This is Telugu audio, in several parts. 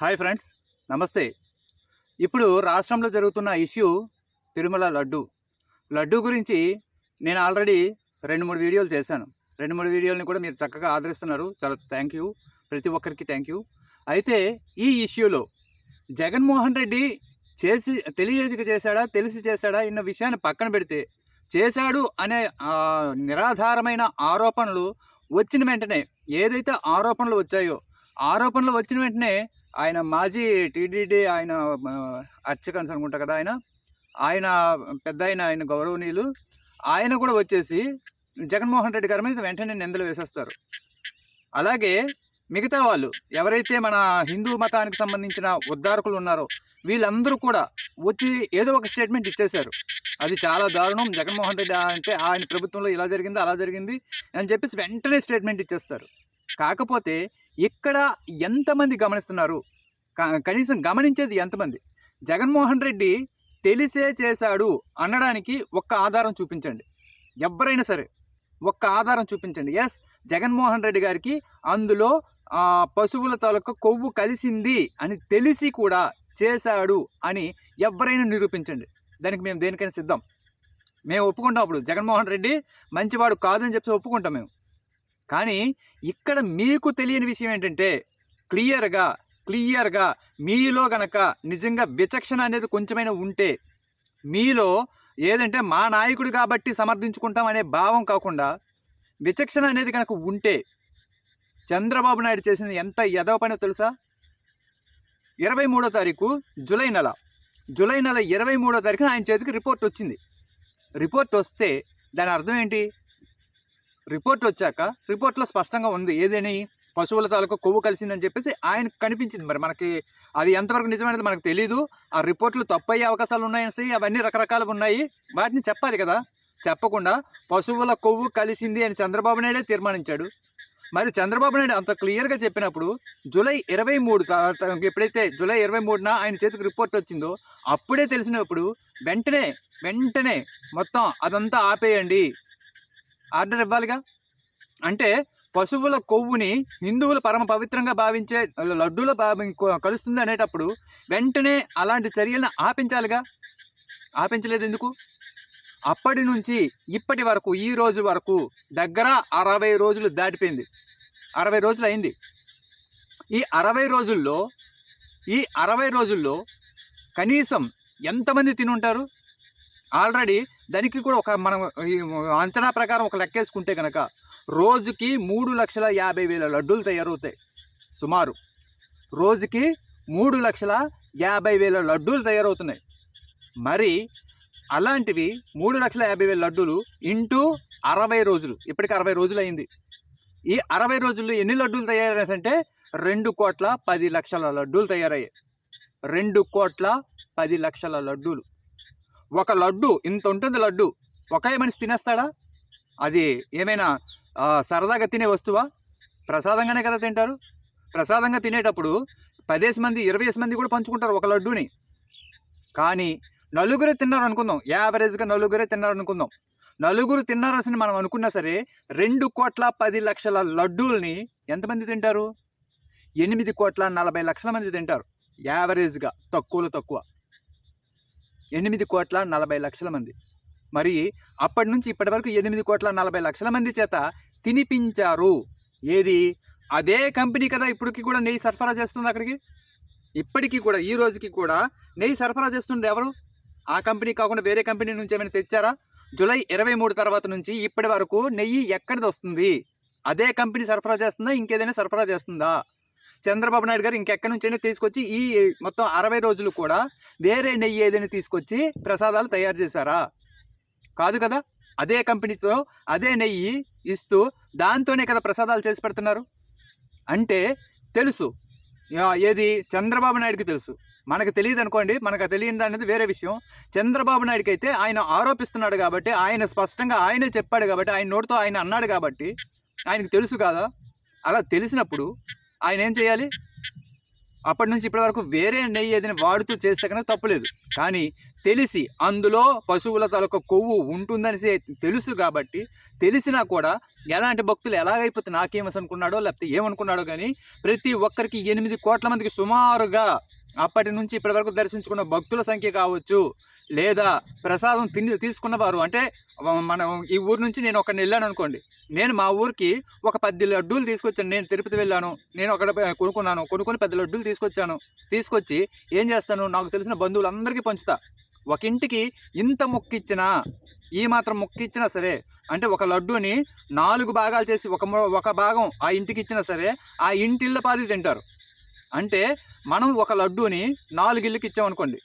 హాయ్ ఫ్రెండ్స్ నమస్తే. ఇప్పుడు రాష్ట్రంలో జరుగుతున్న ఇష్యూ తిరుమల లడ్డు. లడ్డు గురించి నేను ఆల్రెడీ రెండు మూడు వీడియోలు చేశాను. రెండు మూడు వీడియోలని కూడా మీరు చక్కగా ఆదరిస్తున్నారు. చాలా థ్యాంక్ యూ ప్రతి ఒక్కరికి థ్యాంక్ యూ అయితే ఈ ఇష్యూలో జగన్మోహన్ రెడ్డి చేసి తెలియజేసి చేశాడా తెలిసి చేశాడా ఇన్న విషయాన్ని పక్కన పెడితే చేశాడు అనే నిరాధారమైన ఆరోపణలు వచ్చిన వెంటనే ఏదైతే ఆరోపణలు వచ్చాయో ఆరోపణలు వచ్చిన వెంటనే ఆయన మాజీ టీడీడీ ఆయన అర్చకన్స్ అనుకుంటా కదా ఆయన. ఆయన పెద్ద ఆయన ఆయన గౌరవనీయులు. ఆయన కూడా వచ్చేసి జగన్మోహన్ రెడ్డి గారి మీద వెంటనే నిందలు వేసేస్తారు. అలాగే మిగతా వాళ్ళు ఎవరైతే మన హిందూ మతానికి సంబంధించిన ఉద్ధారకులు ఉన్నారో వీళ్ళందరూ కూడా వచ్చి ఏదో ఒక స్టేట్మెంట్ ఇచ్చేశారు. అది చాలా దారుణం. జగన్మోహన్ రెడ్డి అంటే ఆయన ప్రభుత్వంలో ఇలా జరిగింది అలా జరిగింది అని చెప్పేసి వెంటనే స్టేట్మెంట్ ఇచ్చేస్తారు. కాకపోతే ఇక్కడ ఎంతమంది గమనిస్తున్నారు? కనీసం గమనించేది ఎంతమంది? జగన్మోహన్ రెడ్డి తెలిసే చేశాడు అనడానికి ఒక్క ఆధారం చూపించండి. ఎవరైనా సరే ఒక్క ఆధారం చూపించండి. ఎస్ జగన్మోహన్ రెడ్డి గారికి అందులో పశువుల తాలూకా కొవ్వు కలిసింది అని తెలిసి కూడా చేశాడు అని ఎవరైనా నిరూపించండి. దానికి మేము దేనికైనా సిద్ధం. మేము ఒప్పుకుంటాం అప్పుడు. జగన్మోహన్ రెడ్డి మంచివాడు కాదని చెప్పి ఒప్పుకుంటాం మేము. కానీ ఇక్కడ మీకు తెలియని విషయం ఏంటంటే క్లియర్గా క్లియర్గా మీలో గనక నిజంగా విచక్షణ అనేది కొంచెమైనా ఉంటే మీలో ఏదంటే మా నాయకుడు కాబట్టి సమర్థించుకుంటాం అనే భావం కాకుండా విచక్షణ అనేది కనుక ఉంటే చంద్రబాబు నాయుడు చేసింది ఎంత ఎదవ పని తెలుసా? ఇరవై మూడో తారీఖు జూలై నెల. జూలై నెల ఇరవై మూడో తారీఖున ఆయన చేతికి రిపోర్ట్ వచ్చింది. రిపోర్ట్ వస్తే దాని అర్థం ఏంటి? రిపోర్ట్ వచ్చాక రిపోర్ట్లో స్పష్టంగా ఉంది. ఏదని పశువుల తాలూకు కొవ్వు కలిసిందని చెప్పేసి ఆయన కనిపించింది. మరి మనకి అది ఎంతవరకు నిజమైనది మనకు తెలియదు ఆ రిపోర్ట్లు తప్పు అయ్యే అవకాశాలు ఉన్నాయి అవన్నీ రకరకాలు ఉన్నాయి. వాటిని చెప్పాలి కదా. చెప్పకుండా పశువుల కొవ్వు కలిసింది అని చంద్రబాబు నాయుడే తీర్మానించాడు. మరి చంద్రబాబు నాయుడు అంత క్లియర్గా చెప్పినప్పుడు జూలై ఇరవై మూడు ఎప్పుడైతే జూలై ఇరవై మూడున ఆయన చేతికి రిపోర్ట్ వచ్చిందో అప్పుడే తెలిసినప్పుడు వెంటనే వెంటనే మొత్తం అదంతా ఆపేయండి. ఆర్డర్ ఇవ్వాలిగా? అంటే పశువుల కొవ్వుని హిందువులు పరమ పవిత్రంగా భావించే లడ్డూలో భావి కలుస్తుంది అనేటప్పుడు వెంటనే అలాంటి చర్యలను ఆపించాలిగా? ఆపించలేదు ఎందుకు? అప్పటి నుంచి ఇప్పటి వరకు ఈ రోజు వరకు దగ్గర అరవై రోజులు దాటిపోయింది. అరవై రోజులు అయింది. ఈ అరవై రోజుల్లో ఈ అరవై రోజుల్లో కనీసం ఎంతమంది తినుంటారు? ఆల్రెడీ దానికి కూడా ఒక మనం ఈ అంచనా ప్రకారం ఒక లెక్కేసుకుంటే కనుక రోజుకి మూడు లక్షల యాభై వేల లడ్డూలు తయారవుతాయి. సుమారు. రోజుకి మూడు లక్షల యాభై వేల లడ్డూలు తయారవుతున్నాయి. మరి అలాంటివి మూడు లక్షల యాభై వేల లడ్డూలు ఇంటూ అరవై రోజులు. ఇప్పటికి అరవై రోజులు అయింది. ఈ అరవై రోజుల్లో ఎన్ని లడ్డూలు తయారయ్యాయి అంటే రెండు కోట్ల పది లక్షల లడ్డూలు తయారయ్యాయి. రెండు కోట్ల పది లక్షల లడ్డూలు. ఒక లడ్డు ఇంత ఉంటుంది లడ్డు ఒకే మనిషి తినేస్తాడా? అది ఏమైనా సరదాగా తినే వస్తువా? ప్రసాదంగానే కదా తింటారు? ప్రసాదంగా తినేటప్పుడు పదేసి మంది ఇరవై మంది కూడా పంచుకుంటారు ఒక లడ్డూని. కానీ నలుగురే తిన్నారు అనుకుందాం యావరేజ్గా నలుగురే తిన్నారు అనుకుందాం నలుగురు తిన్నారని మనం అనుకున్నా సరే రెండు కోట్ల పది లక్షల లడ్డూల్ని ఎంతమంది తింటారు? ఎనిమిది కోట్ల నలభై లక్షల మంది తింటారు యావరేజ్గా తక్కువలో తక్కువ. ఎనిమిది కోట్ల నలభై లక్షల మంది. మరి అప్పటి నుంచి ఇప్పటి వరకు ఎనిమిది కోట్ల నలభై లక్షల మంది చేత తినిపించారు. ఏది? అదే కంపెనీ కదా ఇప్పటికి కూడా నెయ్యి సరఫరా చేస్తుంది అక్కడికి. ఇప్పటికీ కూడా ఈ రోజుకి కూడా నెయ్యి సరఫరా చేస్తుండే ఎవరు? ఆ కంపెనీ కాకుండా వేరే కంపెనీ నుంచి ఏమైనా తెచ్చారా? జూలై ఇరవై మూడు తర్వాత నుంచి ఇప్పటి వరకు నెయ్యి ఎక్కడిది వస్తుంది? అదే కంపెనీ సరఫరా చేస్తుందా? ఇంకేదైనా సరఫరా చేస్తుందా? చంద్రబాబు నాయుడు గారు ఇంకెక్కడి నుంచైనా తీసుకొచ్చి ఈ మొత్తం అరవై రోజులు కూడా వేరే నెయ్యి ఏదైనా తీసుకొచ్చి ప్రసాదాలు తయారు చేశారా? కాదు కదా? అదే కంపెనీతో అదే నెయ్యి ఇస్తూ దాంతోనే కదా ప్రసాదాలు చేసి పెడుతున్నారు. అంటే తెలుసు. ఏది? చంద్రబాబు నాయుడుకి తెలుసు. మనకు తెలియదు అనుకోండి మనకు తెలియదు అనేది వేరే విషయం. చంద్రబాబు నాయుడుకి అయితే ఆయన ఆరోపిస్తున్నాడు కాబట్టి ఆయన స్పష్టంగా ఆయనే చెప్పాడు కాబట్టి ఆయన నోటితో ఆయన అన్నాడు కాబట్టి ఆయనకు తెలుసు కదా? అలా తెలిసినప్పుడు ఆయన ఏం చేయాలి? అప్పటి నుంచి ఇప్పటి వరకు వేరే నెయ్యి ఏదైనా వాడుతూ చేస్తే కనుక తప్పులేదు. కానీ తెలిసి అందులో పశువుల తలొక కొవ్వు ఉంటుందని తెలుసు కాబట్టి తెలిసినా కూడా ఎలాంటి భక్తులు ఎలాగైపోతే నాకేమస్ అనుకున్నాడో లేకపోతే ఏమనుకున్నాడో కానీ ప్రతి ఒక్కరికి ఎనిమిది కోట్ల మందికి సుమారుగా అప్పటి నుంచి ఇప్పటి వరకు దర్శించుకున్న భక్తుల సంఖ్య కావచ్చు. లేదా ప్రసాదం తిని తీసుకున్నవారు. అంటే మనం ఈ ఊరు నుంచి నేను ఒకరిని వెళ్ళాను అనుకోండి. నేను మా ఊరికి ఒక పది లడ్డూలు తీసుకొచ్చాను. నేను తిరుపతి వెళ్ళాను. నేను అక్కడ కొనుక్కున్నాను. కొనుక్కొని పది లడ్డూలు తీసుకొచ్చాను. తీసుకొచ్చి ఏం చేస్తాను? నాకు తెలిసిన బంధువులందరికీ పంచుతా. ఒక ఇంటికి ఇంత మొక్కిచ్చినా ఈ మాత్రం మొక్కిచ్చినా సరే అంటే ఒక లడ్డూని నాలుగు భాగాలు చేసి ఒక ఒక భాగం ఆ ఇంటికి ఇచ్చినా సరే ఆ ఇంటిళ్ళ పాది తింటారు. అంటే మనం ఒక లడ్డూని నాలుగిళ్ళకి ఇచ్చామనుకోండి.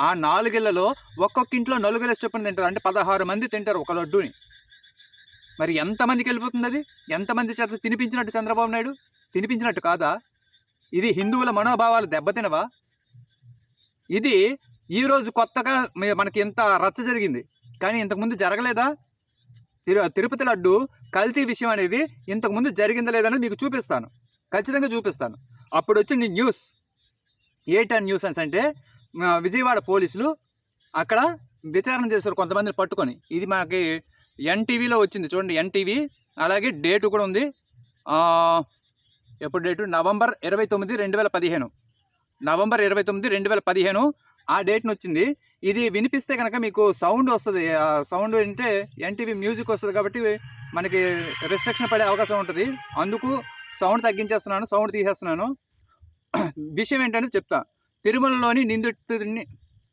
ఆ నాలుగిళ్ళలో ఒక్కొక్క ఇంట్లో నలుగురు చొప్పున తింటారు. అంటే పదహారు మంది తింటారు ఒక లడ్డూని. మరి ఎంతమందికి వెళ్ళిపోతుంది అది? ఎంతమంది చేత తినిపించినట్టు చంద్రబాబు నాయుడు? తినిపించినట్టు కాదా? ఇది హిందువుల మనోభావాలు దెబ్బతినవా? ఇది ఈరోజు కొత్తగా మనకి ఇంత రచ్చ జరిగింది. కానీ ఇంతకుముందు జరగలేదా? తిరు తిరుపతి లడ్డు కల్తీ విషయం అనేది ఇంతకుముందు జరిగిందా లేదని మీకు చూపిస్తాను. ఖచ్చితంగా చూపిస్తాను. అప్పుడు వచ్చింది న్యూస్. ఏ టెన్ న్యూస్ అంటే విజయవాడ పోలీసులు అక్కడ విచారణ చేశారు కొంతమందిని పట్టుకొని. ఇది మనకి ఎన్టీవీలో వచ్చింది. చూడండి ఎన్టీవీ అలాగే డేటు కూడా ఉంది. ఎప్పుడు డేటు? నవంబర్ ఇరవై తొమ్మిది రెండు వేల పదిహేను. నవంబర్ ఇరవై తొమ్మిది రెండు వేల పదిహేను ఆ డేట్ని వచ్చింది. ఇది వినిపిస్తే కనుక మీకు సౌండ్ వస్తుంది. సౌండ్ వింటే ఎన్టీవీ మ్యూజిక్ వస్తుంది కాబట్టి మనకి రిస్ట్రిక్షన్ పడే అవకాశం ఉంటుంది. అందుకు సౌండ్ తగ్గించేస్తున్నాను సౌండ్ తీసేస్తున్నాను. విషయం ఏంటంటే చెప్తా. తిరుమలలోని నిందితుడిని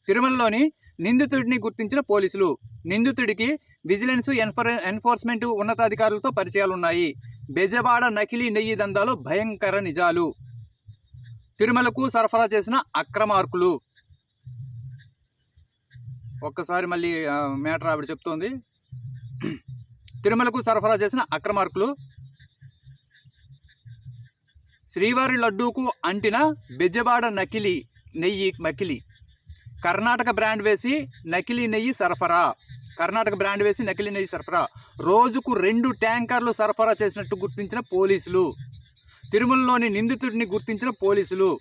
తిరుమలలోని నిందితుడిని గుర్తించిన పోలీసులు. నిందితుడికి విజిలెన్స్ ఎన్ఫోర్ ఎన్ఫోర్స్మెంట్ ఉన్నతాధికారులతో పరిచయాలు ఉన్నాయి బెజవాడ నకిలీ నెయ్యి దందాలో భయంకర నిజాలు. తిరుమలకు సరఫరా చేసిన అక్రమార్కులు. ఒక్కసారి మళ్ళీ మేటర్ ఆవిడ చెప్తోంది. తిరుమలకు సరఫరా చేసిన అక్రమార్కులు. శ్రీవారి లడ్డూకు అంటిన బెజవాడ నకిలీ నెయ్యి మకిలి కర్ణాటక బ్రాండ్ వేసి నకిలీ నెయ్యి సరఫరా. కర్ణాటక బ్రాండ్ వేసి నకిలీ నెయ్యి సరఫరా. రోజుకు రెండు ట్యాంకర్లు సరఫరా చేసినట్టు గుర్తించిన పోలీసులు. తిరుమలలోని నిందితుడిని గుర్తించిన పోలీసులు.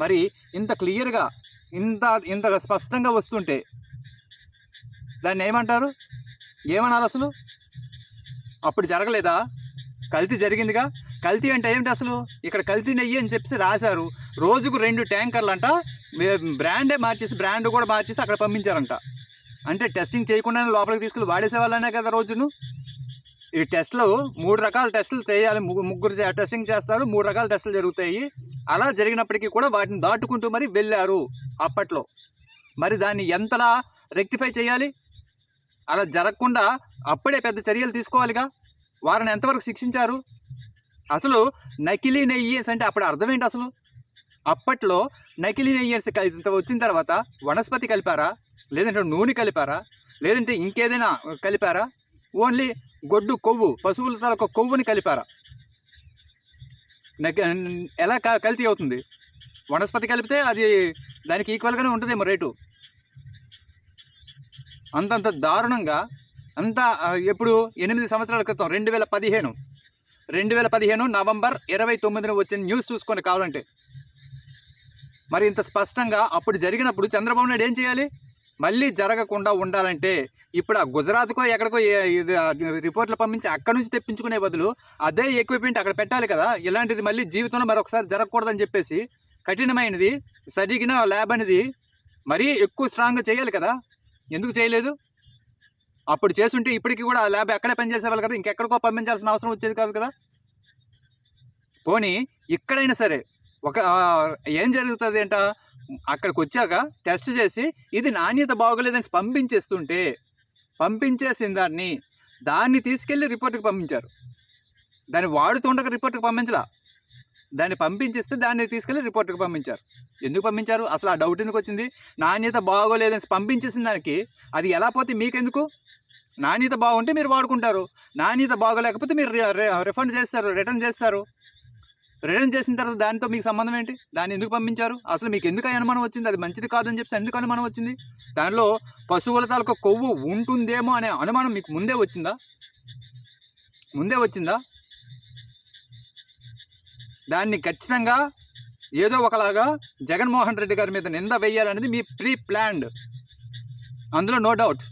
మరి ఇంత క్లియర్గా ఇంత ఇంత స్పష్టంగా వస్తుంటే దాన్ని ఏమంటారు? ఏమనాలి అసలు అప్పుడు జరగలేదా? కల్తీ జరిగిందిగా? కల్తీ అంటే ఏమిటి అసలు? ఇక్కడ కల్తీ నెయ్యి అని చెప్పి రాశారు. రోజుకు రెండు ట్యాంకర్లు అంట బ్రాండే మార్చేసి బ్రాండ్ కూడా మార్చేసి అక్కడ పంపించారంట. అంటే టెస్టింగ్ చేయకుండానే లోపలికి తీసుకెళ్ళి వాడేసేవాళ్ళనే కదా రోజును? ఈ టెస్ట్లు మూడు రకాల టెస్టులు చేయాలి. ముగ్గురు టెస్టింగ్ చేస్తారు. మూడు రకాల టెస్టులు జరుగుతాయి. అలా జరిగినప్పటికీ కూడా వాటిని దాటుకుంటూ మరి వెళ్ళారు అప్పట్లో. మరి దాన్ని ఎంతలా రెక్టిఫై చేయాలి? అలా జరగకుండా అప్పుడే పెద్ద చర్యలు తీసుకోవాలిగా? వారిని ఎంతవరకు శిక్షించారు? అసలు నకిలీ నెయ్యి అంటే అప్పుడు అర్థం ఏంటి అసలు? అప్పట్లో నకిలీ నెయ్యి ఇంత వచ్చిన తర్వాత వనస్పతి కలిపారా? లేదంటే నూనె కలిపారా? లేదంటే ఇంకేదైనా కలిపారా? ఓన్లీ గొడ్డు కొవ్వు పశువుల తలక కొవ్వుని కలిపారా? ఎలా కల్తీ అవుతుంది? వనస్పతి కలిపితే అది దానికి ఈక్వల్గానే ఉంటుందేమో రేటు. అంతంత దారుణంగా అంత ఎప్పుడు ఎనిమిది సంవత్సరాల క్రితం రెండు వేల పదిహేను రెండు వేల పదిహేను నవంబర్ ఇరవై తొమ్మిదిన వచ్చిన న్యూస్ చూసుకొని కావాలంటే. మరి ఇంత స్పష్టంగా అప్పుడు జరిగినప్పుడు చంద్రబాబు నాయుడు ఏం చేయాలి? మళ్ళీ జరగకుండా ఉండాలంటే ఇప్పుడు ఆ గుజరాత్కో ఎక్కడికో ఇది రిపోర్ట్లు పంపించి అక్కడ నుంచి తెప్పించుకునే బదులు అదే ఎక్విప్మెంట్ అక్కడ పెట్టాలి కదా. ఇలాంటిది మళ్ళీ జీవితంలో మరొకసారి జరగకూడదని చెప్పేసి కఠినమైనది సరిగిన ల్యాబ్ అనేది మరీ ఎక్కువ స్ట్రాంగ్గా చేయాలి కదా. ఎందుకు చేయలేదు? అప్పుడు చేస్తుంటే ఇప్పటికీ కూడా ఆ ల్యాబ్ ఎక్కడే పనిచేసేవాళ్ళు కదా ఇంకెక్కడికో పంపించాల్సిన అవసరం వచ్చేది కాదు కదా. పోనీ ఇక్కడైనా సరే ఒక ఏం జరుగుతుంది అంట? అక్కడికి వచ్చాక టెస్ట్ చేసి ఇది నాణ్యత బాగోలేదని పంపించేస్తుంటే పంపించేసిన దాన్ని దాన్ని తీసుకెళ్ళి రిపోర్ట్కి పంపించారు. దాన్ని వాడుతుండగా రిపోర్ట్కి పంపించలా. దాన్ని పంపించేస్తే దాన్ని తీసుకెళ్ళి రిపోర్ట్కి పంపించారు. ఎందుకు పంపించారు? అసలు ఆ డౌట్ ఎందుకు వచ్చింది? నాణ్యత బాగోలేదని పంపించేసిన దానికి అది ఎలా పోతే మీకెందుకు? నాణ్యత బాగుంటే మీరు వాడుకుంటారు. నాణ్యత బాగోలేకపోతే మీరు రిఫండ్ చేస్తారు రిటర్న్ చేస్తారు. రిటర్న్ చేసిన తర్వాత దానితో మీకు సంబంధం ఏంటి? దాన్ని ఎందుకు పంపించారు? అసలు మీకు ఎందుకు అనుమానం వచ్చింది? అది మంచిది కాదని చెప్పి ఎందుకు అనుమానం వచ్చింది? దానిలో పశువుల తాలూకా కొవ్వు ఉంటుందేమో అనే అనుమానం మీకు ముందే వచ్చిందా? ముందే వచ్చిందా? దాన్ని ఖచ్చితంగా ఏదో ఒకలాగా జగన్మోహన్ రెడ్డి గారి మీద నింద వేయాలనేది మీ ప్రీ ప్లాన్డ్ అందులో నో డౌట్.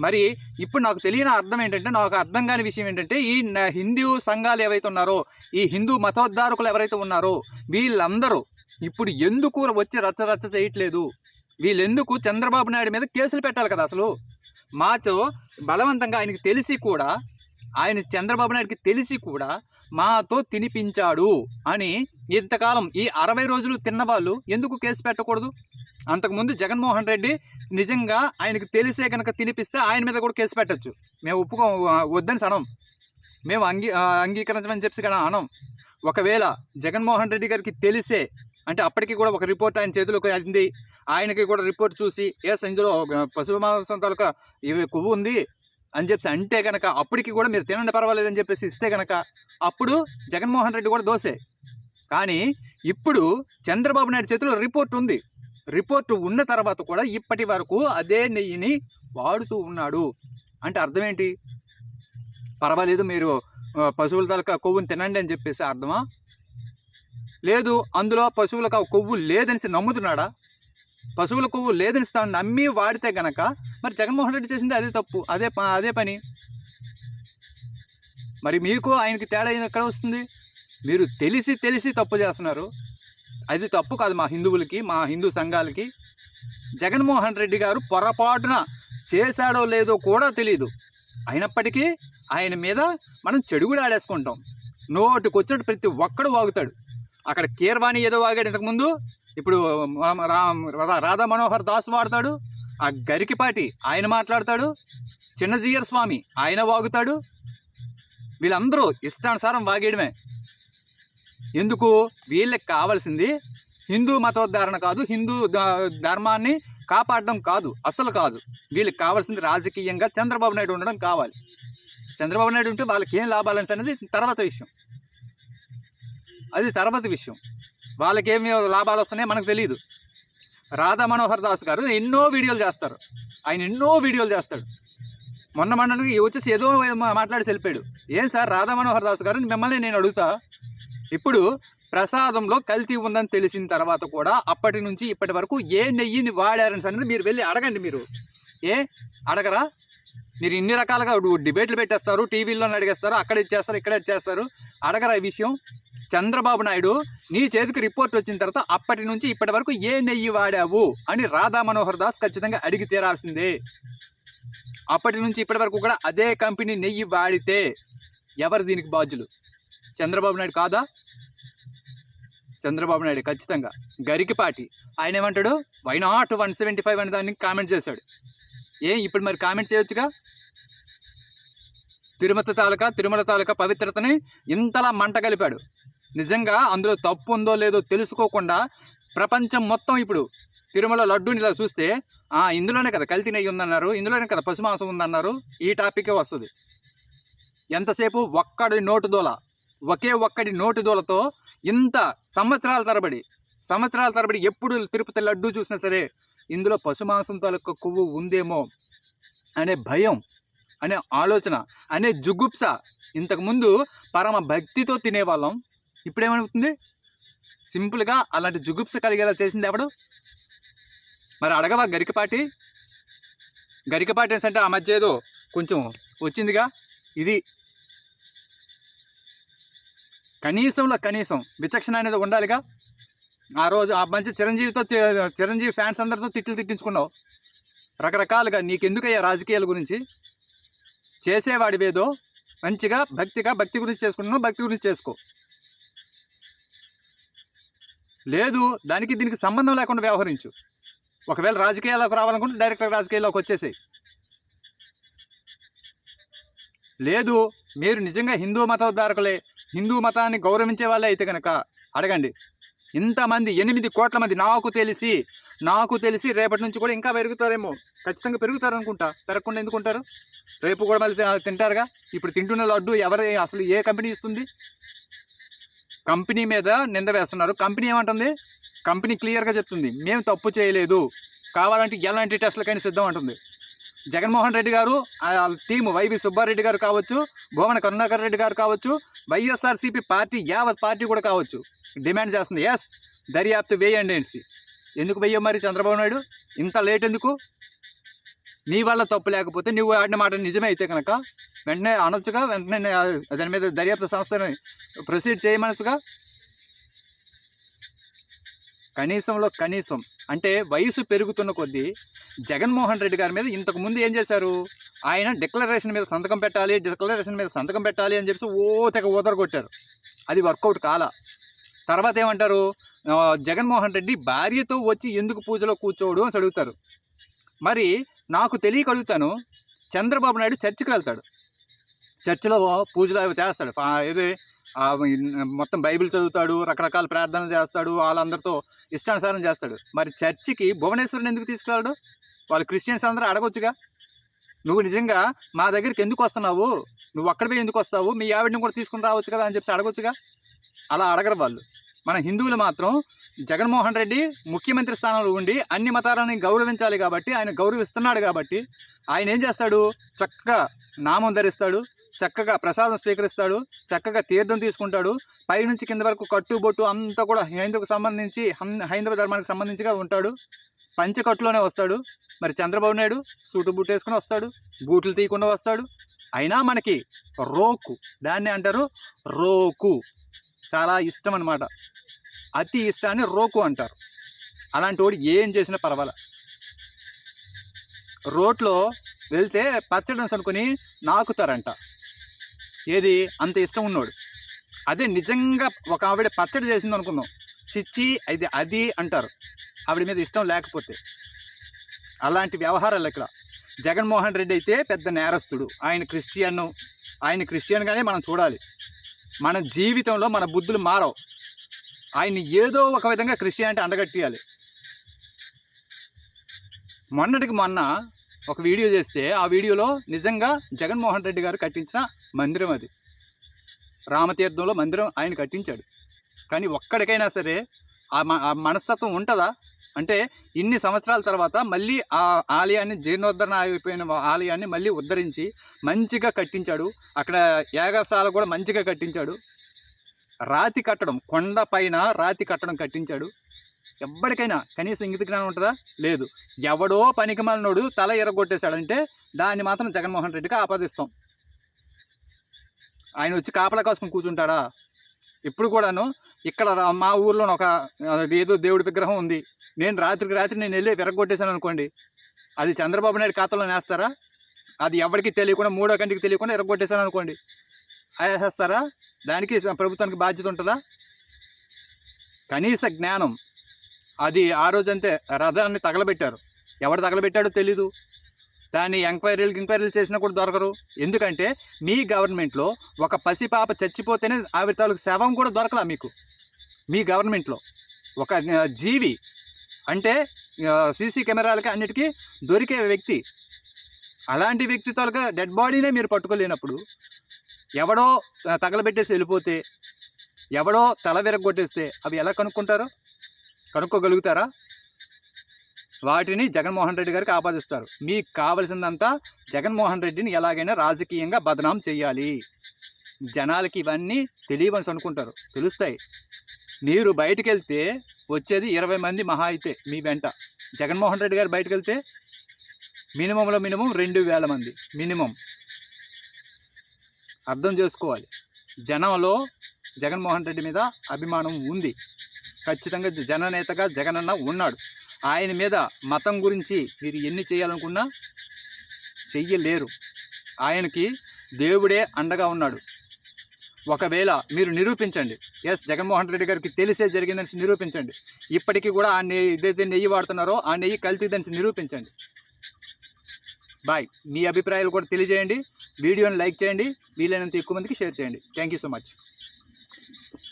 మరి ఇప్పుడు నాకు తెలియని అర్థం ఏంటంటే నాకు అర్థం కాని విషయం ఏంటంటే ఈ హిందూ సంఘాలు ఏవైతే ఉన్నారో ఈ హిందూ మతోద్ధారకులు ఎవరైతే ఉన్నారో వీళ్ళందరూ ఇప్పుడు ఎందుకు వచ్చి రచ్చ రచ్చ చేయట్లేదు? వీళ్ళెందుకు చంద్రబాబు నాయుడు మీద కేసులు పెట్టాలి కదా అసలు? మాతో బలవంతంగా ఆయనకి తెలిసి కూడా ఆయన చంద్రబాబు నాయుడికి తెలిసి కూడా మాతో తినిపించాడు అని ఇంతకాలం ఈ అరవై రోజులు తిన్నవాళ్ళు ఎందుకు కేసు పెట్టకూడదు? అంతకుముందు జగన్మోహన్ రెడ్డి నిజంగా ఆయనకు తెలిసే కనుక తినిపిస్తే ఆయన మీద కూడా కేసు పెట్టచ్చు. మేము ఒప్పుకో వద్దని సనం. మేము అంగీ అంగీకరించమని చెప్పి కదా అనం. ఒకవేళ జగన్మోహన్ రెడ్డి గారికి తెలిసే అంటే అప్పటికి కూడా ఒక రిపోర్ట్ ఆయన చేతిలోకి అంది. ఆయనకి కూడా రిపోర్ట్ చూసి ఎస్ ఇందులో పశువు మాంసం తాలూకా ఇవి కొవ్వు ఉంది అని చెప్పి అంటే కనుక అప్పటికి కూడా మీరు తినండి పర్వాలేదని చెప్పేసి ఇస్తే కనుక అప్పుడు జగన్మోహన్ రెడ్డి కూడా దోసే. కానీ ఇప్పుడు చంద్రబాబు నాయుడు చేతిలో రిపోర్ట్ ఉంది. రిపోర్ట్ ఉన్న తర్వాత కూడా ఇప్పటి వరకు అదే నెయ్యిని వాడుతూ ఉన్నాడు. అంటే అర్థం ఏంటి? పర్వాలేదు మీరు పశువుల తలక కొవ్వుని తినండి అని చెప్పేసి అర్థమా? లేదు అందులో పశువులకు ఆ కొవ్వు లేదనిసి నమ్ముతున్నాడా? పశువుల కొవ్వు లేదని తాను నమ్మి వాడితే గనక మరి జగన్మోహన్ రెడ్డి చేసింది అదే తప్పు అదే అదే పని. మరి మీకు ఆయనకి తేడా ఎక్కడ వస్తుంది? మీరు తెలిసి తెలిసి తప్పు చేస్తున్నారు. అది తప్పు కాదు మా హిందువులకి మా హిందూ సంఘాలకి. జగన్మోహన్ రెడ్డి గారు పొరపాటున చేశాడో లేదో కూడా తెలియదు అయినప్పటికీ ఆయన మీద మనం చెడుగుడు ఆడేసుకుంటాం. నోటికి వచ్చినట్టు ప్రతి ఒక్కడు వాగుతాడు. అక్కడ కీర్వాణి ఏదో వాగాడు ఇంతకుముందు. ఇప్పుడు రాధా మనోహర్ దాస్ వాడతాడు. ఆ గరికిపాటి ఆయన మాట్లాడతాడు. చిన్నజీయర్ స్వామి ఆయన వాగుతాడు. వీళ్ళందరూ ఇష్టానుసారం వాగేయడమే. ఎందుకు? వీళ్ళకి కావాల్సింది హిందూ మతోద్ధారణ కాదు హిందూ ధర్మాన్ని కాపాడడం కాదు అసలు కాదు. వీళ్ళకి కావాల్సింది రాజకీయంగా చంద్రబాబు నాయుడు ఉండడం కావాలి. చంద్రబాబు నాయుడు ఉంటే వాళ్ళకి ఏం లాభాలని అనేది తర్వాత విషయం. అది తర్వాత విషయం. వాళ్ళకి ఏమి లాభాలు వస్తున్నాయో మనకు తెలియదు రాధా మనోహర్ దాస్ గారు ఎన్నో వీడియోలు చేస్తారు. ఆయన ఎన్నో వీడియోలు చేస్తాడు. మొన్న మొన్నటికి వచ్చేసి ఏదో మా- మాట్లాడి వెళ్ళిపోయాడు ఏం సార్ రాధా మనోహర్ దాస్ గారు? మిమ్మల్ని నేను అడుగుతా. ఇప్పుడు ప్రసాదంలో కల్తీ ఉందని తెలిసిన తర్వాత కూడా అప్పటి నుంచి ఇప్పటి వరకు ఏ నెయ్యిని వాడారని అనేది మీరు వెళ్ళి అడగండి మీరు. ఏ? అడగరా? మీరు ఇన్ని రకాలుగా డిబేట్లు పెట్టేస్తారు టీవీలో అడిగేస్తారు అక్కడ ఇచ్చేస్తారు ఇక్కడ ఇచ్చేస్తారు. అడగరా ఈ విషయం? చంద్రబాబు నాయుడు నీ చేతికి రిపోర్ట్ వచ్చిన తర్వాత అప్పటి నుంచి ఇప్పటి వరకు ఏ నెయ్యి వాడావు అని రాధా మనోహర్ దాస్ ఖచ్చితంగా అడిగి తీరాల్సిందే. అప్పటి నుంచి ఇప్పటి వరకు కూడా అదే కంపెనీ నెయ్యి వాడితే ఎవరు దీనికి బాధ్యులు? చంద్రబాబు నాయుడు కాదా? చంద్రబాబు నాయుడు ఖచ్చితంగా గరికిపాటి ఆయన ఏమంటాడు? Why not one seventy five అనే దాన్ని కామెంట్ చేశాడు. ఏ ఇప్పుడు మరి కామెంట్ చేయొచ్చుగా? తిరుమల తాలూకా తిరుమల తాలూకా పవిత్రతని ఇంతలా మంట కలిపాడు. నిజంగా అందులో తప్పు ఉందో లేదో తెలుసుకోకుండా ప్రపంచం మొత్తం ఇప్పుడు తిరుమల లడ్డూని ఇలా చూస్తే ఇందులోనే కదా కల్తీ నెయ్యి ఉందన్నారు ఇందులోనే కదా పశుమాంసం ఉందన్నారు ఈ టాపికే వస్తుంది. ఎంతసేపు ఒక్కడి నోటు దోల ఒకే ఒక్కడి నోటు దోలతో ఇంత సంవత్సరాల తరబడి సంవత్సరాల తరబడి ఎప్పుడు తిరుపతి లడ్డు చూసినా సరే ఇందులో పశుమాంసం తాలూకా కొవ్వు ఉందేమో అనే భయం అనే ఆలోచన అనే జుగుప్స ఇంతకుముందు పరమ భక్తితో తినేవాళ్ళం. ఇప్పుడేమవుతుంది సింపుల్గా అలాంటి జుగుప్స కలిగేలా చేసింది ఎవడు? మరి అడగవా గరికపాటి? గరికపాటి అంటే ఆ మధ్య ఏదో కొంచెం వచ్చిందిగా. ఇది కనీసంలో కనీసం విచక్షణ అనేది ఉండాలిగా? ఆ రోజు ఆ మంచి చిరంజీవితో చిరంజీవి ఫ్యాన్స్ అందరితో తిట్లు తిట్టించుకున్నావు. రకరకాలుగా నీకెందుకయ్యా రాజకీయాల గురించి? చేసేవాడివేదో? మంచిగా భక్తిగా భక్తి గురించి చేసుకుంటున్నావు భక్తి గురించి చేసుకో. లేదు దానికి దీనికి సంబంధం లేకుండా వ్యవహరించు. ఒకవేళ రాజకీయాల్లోకి రావాలనుకుంటే డైరెక్ట్గా రాజకీయాల్లోకి వచ్చేసేయి. లేదు మీరు నిజంగా హిందూ మతోద్ధారకులే. హిందూ మతాన్ని గౌరవించే వాళ్ళే అయితే కనుక అడగండి. ఇంతమంది ఎనిమిది కోట్ల మంది నాకు తెలిసి నాకు తెలిసి రేపటి నుంచి కూడా ఇంకా పెరుగుతారేమో. ఖచ్చితంగా పెరుగుతారు అనుకుంటా. పెరగకుండా ఎందుకుంటారు రేపు కూడా మళ్ళీ తింటారుగా? ఇప్పుడు తింటున్న లడ్డు ఎవరు అసలు ఏ కంపెనీ ఇస్తుంది? కంపెనీ మీద నింద వేస్తున్నారు. కంపెనీ ఏమంటుంది? కంపెనీ క్లియర్గా చెప్తుంది. మేము తప్పు చేయలేదు. కావాలంటే ఎలాంటి టెస్టులకైనా సిద్ధం అంటుంది. జగన్మోహన్ రెడ్డి గారు ఆ టీము వైవి సుబ్బారెడ్డి గారు కావచ్చు భువన కరుణాకర్ రెడ్డి గారు కావచ్చు వైఎస్ఆర్సీపీ పార్టీ యావత్ పార్టీ కూడా కావచ్చు. డిమాండ్ చేస్తుంది. ఎస్ దర్యాప్తు వేయండి అనేసి. ఎందుకు వెయ్యవు మరి చంద్రబాబు నాయుడు? ఇంత లేట్ ఎందుకు? నీ వల్ల తప్పు లేకపోతే నువ్వు ఆడిన మాట నిజమే అయితే కనుక వెంటనే అనొచ్చుగా వెంటనే దాని మీద దర్యాప్తు సంస్థని ప్రొసీడ్ చేయమనొచ్చుగా? కనీసంలో కనీసం అంటే వయసు పెరుగుతున్న కొద్దీ జగన్మోహన్ రెడ్డి గారి మీద ఇంతకుముందు ఏం చేశారు? ఆయన డిక్లరేషన్ మీద సంతకం పెట్టాలి డిక్లరేషన్ మీద సంతకం పెట్టాలి అని చెప్పి ఓ తెగ ఓదర కొట్టారు. అది వర్కౌట్ కాల. తర్వాత ఏమంటారు? జగన్మోహన్ రెడ్డి భార్యతో వచ్చి ఎందుకు పూజలో కూర్చోడు అని అడుగుతారు. మరి నాకు తెలియక అడుగుతాను చంద్రబాబు నాయుడు చర్చికి వెళ్తాడు. చర్చిలో పూజలు అవి చేస్తాడు. ఏది? మొత్తం బైబిల్ చదువుతాడు రకరకాల ప్రార్థనలు చేస్తాడు వాళ్ళందరితో ఇష్టానుసారం చేస్తాడు. మరి చర్చికి భువనేశ్వరుని ఎందుకు తీసుకెళ్ళడు వాళ్ళు క్రిస్టియన్స్ అందరూ అడగొచ్చుగా. నువ్వు నిజంగా మా దగ్గరికి ఎందుకు వస్తున్నావు? నువ్వు అక్కడ పోయి ఎందుకు వస్తావు? మీ ఆవిడని కూడా తీసుకుని రావచ్చు కదా అని చెప్పి అడగొచ్చుగా? అలా అడగరు వాళ్ళు. మన హిందువులు మాత్రం జగన్మోహన్ రెడ్డి ముఖ్యమంత్రి స్థానంలో ఉండి అన్ని మతాలని గౌరవించాలి కాబట్టి ఆయన గౌరవిస్తున్నాడు కాబట్టి ఆయన ఏం చేస్తాడు? చక్కగా నామం ధరిస్తాడు చక్కగా ప్రసాదం స్వీకరిస్తాడు చక్కగా తీర్థం తీసుకుంటాడు పైనుంచి కింద వరకు కట్టు బొట్టు అంతా కూడా హైందవుకు సంబంధించి హం- హైందవ ధర్మానికి సంబంధించిగా ఉంటాడు. పంచకట్టులోనే వస్తాడు. మరి చంద్రబాబు నాయుడు సూటు బూట్ వేసుకుని వస్తాడు బూట్లు తీయకుండా వస్తాడు. అయినా మనకి రోకు దాన్ని అంటారు రోకు. చాలా ఇష్టం అనమాట అతి ఇష్టాన్ని రోకు అంటారు. అలాంటి వాడు ఏం చేసినా పర్వాలా. రోడ్లో వెళ్తే పచ్చడన్స్ అనుకుని నాకుతారంట. ఏది? అంత ఇష్టం ఉన్నోడు. అదే నిజంగా ఒక ఆవిడ పచ్చడి చేసింది అనుకుందాం చిచ్చి అది అది అంటారు. ఆవిడ మీద ఇష్టం లేకపోతే. అలాంటి వ్యవహారాలు ఇక్కడ జగన్మోహన్ రెడ్డి అయితే పెద్ద నేరస్తుడు. ఆయన క్రిస్టియన్ ఆయన క్రిస్టియన్గానే మనం చూడాలి. మన జీవితంలో మన బుద్ధులు మారవు. ఆయన్ని ఏదో ఒక విధంగా క్రిస్టియానిటీ అండగట్టియాలి. మొన్నటికి మొన్న ఒక వీడియో చేస్తే ఆ వీడియోలో నిజంగా జగన్మోహన్ రెడ్డి గారు కట్టించిన మందిరం అది. రామతీర్థంలో మందిరం ఆయన కట్టించాడు. కానీ ఒక్కడికైనా సరే ఆ మ- ఆ మనస్తత్వం ఉంటుందా? అంటే ఇన్ని సంవత్సరాల తర్వాత మళ్ళీ ఆ ఆలయాన్ని జీర్ణోద్ధరణ అయిపోయిన ఆలయాన్ని మళ్ళీ ఉద్ధరించి మంచిగా కట్టించాడు. అక్కడ యాగశాల కూడా మంచిగా కట్టించాడు. రాతి కట్టడం కొండ పైన రాతి కట్టడం కట్టించాడు. ఎవ్వడికైనా కనీసం ఇంగిత జ్ఞానం ఉంటుందా? లేదు. ఎవడో పనికిమాలినోడు తల ఎరగొట్టేశాడంటే దాన్ని మాత్రం జగన్మోహన్ రెడ్డికి ఆపాదిస్తాం. ఆయన వచ్చి కాపలా కాసుకుని కూర్చుంటాడా? ఇప్పుడు కూడాను ఇక్కడ రా- మా ఊర్లో ఒక ఏదో దేవుడి విగ్రహం ఉంది. నేను రాత్రికి రాత్రి నేను వెళ్ళి విరగొట్టేశాను అనుకోండి. అది చంద్రబాబు నాయుడు ఖాతాలో నేస్తారా? అది ఎవరికి తెలియకుండా మూడో కంటికి తెలియకుండా ఎరగొట్టేశాను అనుకోండి. వేసేస్తారా? దానికి ప్రభుత్వానికి బాధ్యత ఉంటుందా? కనీస జ్ఞానం. అది ఆ రోజంతే రథాన్ని తగలబెట్టారు. ఎవరు తగలబెట్టాడో తెలీదు. దాన్ని ఎంక్వైరీలు ఎంక్వైరీలు చేసినా కూడా దొరకరు. ఎందుకంటే మీ గవర్నమెంట్లో ఒక పసిపాప చచ్చిపోతేనే ఆవిడ తాలూకు శవం కూడా దొరకలా మీకు. మీ గవర్నమెంట్లో. ఒక జీవి అంటే సీసీ కెమెరాలకి అన్నిటికీ దొరికే వ్యక్తి. అలాంటి వ్యక్తి తాలూకా డెడ్ బాడీనే మీరు పట్టుకోలేనప్పుడు ఎవడో తగలబెట్టేసి వెళ్ళిపోతే ఎవడో తల విరగొట్టేస్తే అవి ఎలా కనుక్కుంటారు? కనుక్కోగలుగుతారా? వాటిని జగన్మోహన్ రెడ్డి గారికి ఆపాదిస్తారు. మీకు కావలసిందంతా జగన్మోహన్ రెడ్డిని ఎలాగైనా రాజకీయంగా బదనాం చేయాలి. జనాలకి ఇవన్నీ తెలియవని అనుకుంటారు. తెలుస్తాయి. మీరు బయటకు వెళ్తే వచ్చేది ఇరవై మంది మహా అయితే మీ వెంట. జగన్మోహన్ రెడ్డి గారు బయటకు వెళ్తే మినిమంలో మినిమం రెండు వేల మంది మినిమం. అర్థం చేసుకోవాలి. జనంలో జగన్మోహన్ రెడ్డి మీద అభిమానం ఉంది. ఖచ్చితంగా జననేతగా జగనన్న ఉన్నాడు. ఆయన మీద మతం గురించి మీరు ఎన్ని చేయాలనుకున్నా చెయ్యలేరు. ఆయనకి దేవుడే అండగా ఉన్నాడు. ఒకవేళ మీరు నిరూపించండి. ఎస్ జగన్మోహన్ రెడ్డి గారికి తెలిసే జరిగిందని నిరూపించండి. ఇప్పటికీ కూడా ఆ నెయ్యి ఏదైతే నెయ్యి వాడుతున్నారో ఆ నెయ్యి కల్తీదని నిరూపించండి. బాయ్ మీ అభిప్రాయాలు కూడా తెలియజేయండి. వీడియోని లైక్ చేయండి. వీలైనంత ఎక్కువ మందికి షేర్ చేయండి. Thank you so much